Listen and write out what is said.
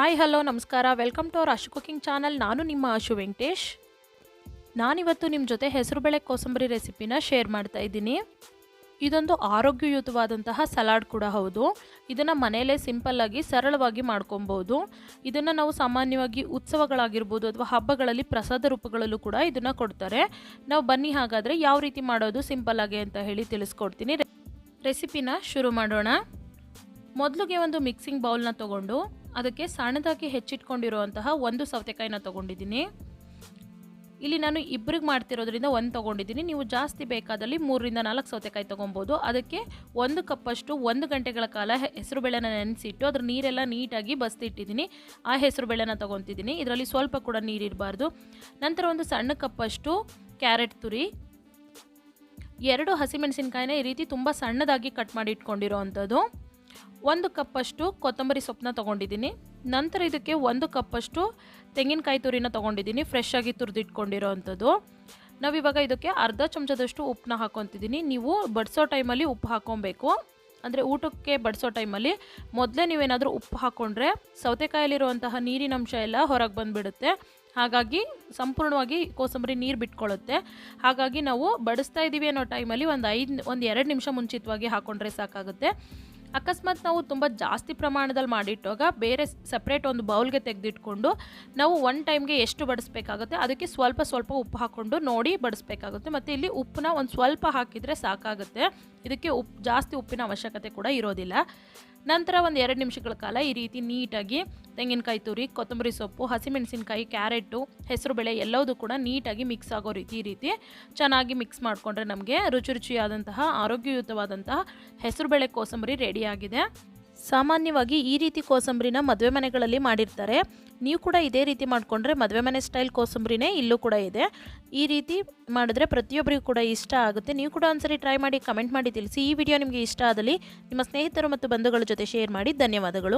Hi hello ನಮಸ್ಕಾರ. Welcome to our Ashu cooking channel ನಾನು ನಿಮ್ಮ ಅಶು ವೆಂಕಟೇಶ್ ನಾನಿವತ್ತು ನಿಮ್ಮ ಜೊತೆ ಹೆಸರುಬೇಳೆ ಕೋಸಂಬರಿ ರೆಸಿಪಿನ ಶೇರ್ ಮಾಡ್ತಾ ಇದ್ದೀನಿ. ಇದೊಂದು ಆರೋಗ್ಯಯುತವಾದಂತಹ ಸಲಾಡ್ ಕೂಡ ಹೌದು. ಇದನ್ನು ಮನೆಯಲ್ಲೇ ಸಿಂಪಲ್ಲಾಗಿ ಸರಳವಾಗಿ ಮಾಡ್ಕೊಬೋದು ಇದನ್ನು ನಾವು ಸಾಮಾನ್ಯವಾಗಿ ಉತ್ಸವಗಳಾಗಿರ್ಬೋದು ಅಥವಾ ಹಬ್ಬಗಳಲ್ಲಿ ಪ್ರಸಾದ ರೂಪಗಳಲ್ಲೂ ಕೂಡ ಇದನ್ನು ಕೊಡ್ತಾರೆ. ನಾವು ಬನ್ನಿ ಹಾಗಾದರೆ ಯಾವ ರೀತಿ ಮಾಡೋದು ಸಿಂಪಲ್ಲಾಗಿ ಅಂತ ಹೇಳಿ ತಿಳಿಸ್ಕೊಡ್ತೀನಿ. ರೆಸಿಪಿನ ಶುರು ಮಾಡೋಣ. ಮೊದಲಿಗೆ ಒಂದು ಮಿಕ್ಸಿಂಗ್ ಬೌಲ್ನ ತೊಗೊಂಡು ಅದಕ್ಕೆ ಸಣ್ಣದಾಗಿ ಹೆಚ್ಚಿಟ್ಕೊಂಡಿರುವಂತಹ ಒಂದು ಸೌತೆಕಾಯಿನ ತೊಗೊಂಡಿದ್ದೀನಿ. ಇಲ್ಲಿ ನಾನು ಇಬ್ಬರಿಗೆ ಮಾಡ್ತಿರೋದ್ರಿಂದ ಒಂದು ತೊಗೊಂಡಿದ್ದೀನಿ. ನೀವು ಜಾಸ್ತಿ ಬೇಕಾದಲ್ಲಿ ಮೂರರಿಂದ ನಾಲ್ಕು ಸೌತೆಕಾಯಿ ತೊಗೊಬೋದು. ಅದಕ್ಕೆ ಒಂದು ಕಪ್ಪಷ್ಟು ಒಂದು ಗಂಟೆಗಳ ಕಾಲ ಹೆಸರುಬೇಳೆನ ನೆನೆಸಿಟ್ಟು ಅದ್ರ ನೀರೆಲ್ಲ ನೀಟಾಗಿ ಬಸ್ತಿಟ್ಟಿದ್ದೀನಿ. ಆ ಹೆಸರುಬೇಳೆನ ತೊಗೊತಿದ್ದೀನಿ. ಇದರಲ್ಲಿ ಸ್ವಲ್ಪ ಕೂಡ ನೀರಿರಬಾರ್ದು ನಂತರ ಒಂದು ಸಣ್ಣ ಕಪ್ಪಷ್ಟು ಕ್ಯಾರೆಟ್ ತುರಿ. ಎರಡು ಹಸಿಮೆಣಸಿನ್ಕಾಯಿನ ಈ ರೀತಿ ತುಂಬ ಸಣ್ಣದಾಗಿ ಕಟ್ ಮಾಡಿ ಇಟ್ಕೊಂಡಿರೋ ಅಂಥದ್ದು ಒಂದು ಕಪ್ಪಷ್ಟು ಕೊತ್ತಂಬರಿ ಸೊಪ್ಪನ್ನ ತೊಗೊಂಡಿದ್ದೀನಿ. ನಂತರ ಇದಕ್ಕೆ ಒಂದು ಕಪ್ಪಷ್ಟು ತೆಂಗಿನಕಾಯಿ ತುರಿನ ತೊಗೊಂಡಿದ್ದೀನಿ ಫ್ರೆಶ್ ಆಗಿ ತುರಿದಿಟ್ಕೊಂಡಿರೋ ಅಂಥದ್ದು ನಾವಿವಾಗ ಇದಕ್ಕೆ ಅರ್ಧ ಚಮಚದಷ್ಟು ಉಪ್ಪನ್ನ ಹಾಕೊತಿದ್ದೀನಿ ನೀವು ಬಡಿಸೋ ಟೈಮಲ್ಲಿ ಉಪ್ಪು ಹಾಕೊಬೇಕು. ಅಂದರೆ ಊಟಕ್ಕೆ ಬಡಿಸೋ ಟೈಮಲ್ಲಿ ಮೊದಲೇ ನೀವೇನಾದರೂ ಉಪ್ಪು ಹಾಕ್ಕೊಂಡ್ರೆ ಸೌತೆಕಾಯಲ್ಲಿರುವಂತಹ ನೀರಿನ ಅಂಶ ಎಲ್ಲ ಹೊರಗೆ ಬಂದುಬಿಡುತ್ತೆ. ಹಾಗಾಗಿ ಸಂಪೂರ್ಣವಾಗಿ ಕೋಸಂಬರಿ ನೀರು ಬಿಟ್ಕೊಳ್ಳುತ್ತೆ ಹಾಗಾಗಿ ನಾವು ಬಡಿಸ್ತಾ ಇದ್ದೀವಿ ಅನ್ನೋ ಟೈಮಲ್ಲಿ ಒಂದು ಐದು, ಒಂದು ಎರಡು ನಿಮಿಷ ಮುಂಚಿತವಾಗಿ ಹಾಕ್ಕೊಂಡ್ರೆ ಸಾಕಾಗುತ್ತೆ. ಅಕಸ್ಮಾತ್ ನಾವು ತುಂಬ ಜಾಸ್ತಿ ಪ್ರಮಾಣದಲ್ಲಿ ಮಾಡಿಟ್ಟಾಗ ಬೇರೆ ಸಪ್ರೇಟ್ ಒಂದು ಬೌಲ್ಗೆ ತೆಗೆದಿಟ್ಕೊಂಡು ನಾವು ಒನ್ ಟೈಮ್ಗೆ ಎಷ್ಟು ಬಡಿಸ್ಬೇಕಾಗುತ್ತೆ, ಅದಕ್ಕೆ ಸ್ವಲ್ಪ ಸ್ವಲ್ಪ ಉಪ್ಪು ಹಾಕ್ಕೊಂಡು ನೋಡಿ ಬಡಿಸ್ಬೇಕಾಗುತ್ತೆ. ಮತ್ತು ಇಲ್ಲಿ ಉಪ್ಪನ್ನ ಒಂದು ಸ್ವಲ್ಪ ಹಾಕಿದರೆ ಸಾಕಾಗುತ್ತೆ. ಇದಕ್ಕೆ ಉಪ್ಪು ಜಾಸ್ತಿ ಉಪ್ಪಿನ ಅವಶ್ಯಕತೆ ಕೂಡ ಇರೋದಿಲ್ಲ. ನಂತರ ಒಂದು ಎರಡು ನಿಮಿಷಗಳ ಕಾಲ ಈ ರೀತಿ ನೀಟಾಗಿ ತೆಂಗಿನಕಾಯಿ ತುರಿ, ಕೊತ್ತಂಬರಿ ಸೊಪ್ಪು, ಹಸಿಮೆಣಸಿನಕಾಯಿ, ಕ್ಯಾರೆಟು, ಹೆಸರುಬೇಳೆ ಎಲ್ಲವೂ ಕೂಡ ನೀಟಾಗಿ ಮಿಕ್ಸ್ ಆಗೋ ರೀತಿ ಈ ರೀತಿ ಚೆನ್ನಾಗಿ ಮಿಕ್ಸ್ ಮಾಡಿಕೊಂಡ್ರೆ ನಮಗೆ ರುಚಿ ರುಚಿಯಾದಂತಹ, ಆರೋಗ್ಯಯುತವಾದಂತಹ ಹೆಸರುಬೇಳೆ ಕೋಸಂಬರಿ ರೆಡಿಯಾಗಿದೆ ಸಾಮಾನ್ಯವಾಗಿ ಈ ರೀತಿ ಕೋಸಂಬರಿನ ಮದುವೆ ಮನೆಗಳಲ್ಲಿ ಮಾಡಿರ್ತಾರೆ. ನೀವು ಕೂಡ ಇದೇ ರೀತಿ ಮಾಡಿಕೊಂಡ್ರೆ ಮದುವೆ ಮನೆ ಸ್ಟೈಲ್ ಕೋಸಂಬರಿನೇ ಇಲ್ಲೂ ಕೂಡ ಇದೆ. ಈ ರೀತಿ ಮಾಡಿದ್ರೆ ಪ್ರತಿಯೊಬ್ಬರಿಗೂ ಕೂಡ ಇಷ್ಟ ಆಗುತ್ತೆ. ನೀವು ಕೂಡ ಒಂದ್ಸರಿ ಟ್ರೈ ಮಾಡಿ, ಕಮೆಂಟ್ ಮಾಡಿ ತಿಳಿಸಿ. ಈ ವಿಡಿಯೋ ನಿಮಗೆ ಇಷ್ಟ ಆದಲ್ಲಿ ನಿಮ್ಮ ಸ್ನೇಹಿತರು ಮತ್ತು ಬಂಧುಗಳ ಜೊತೆ ಶೇರ್ ಮಾಡಿ. ಧನ್ಯವಾದಗಳು.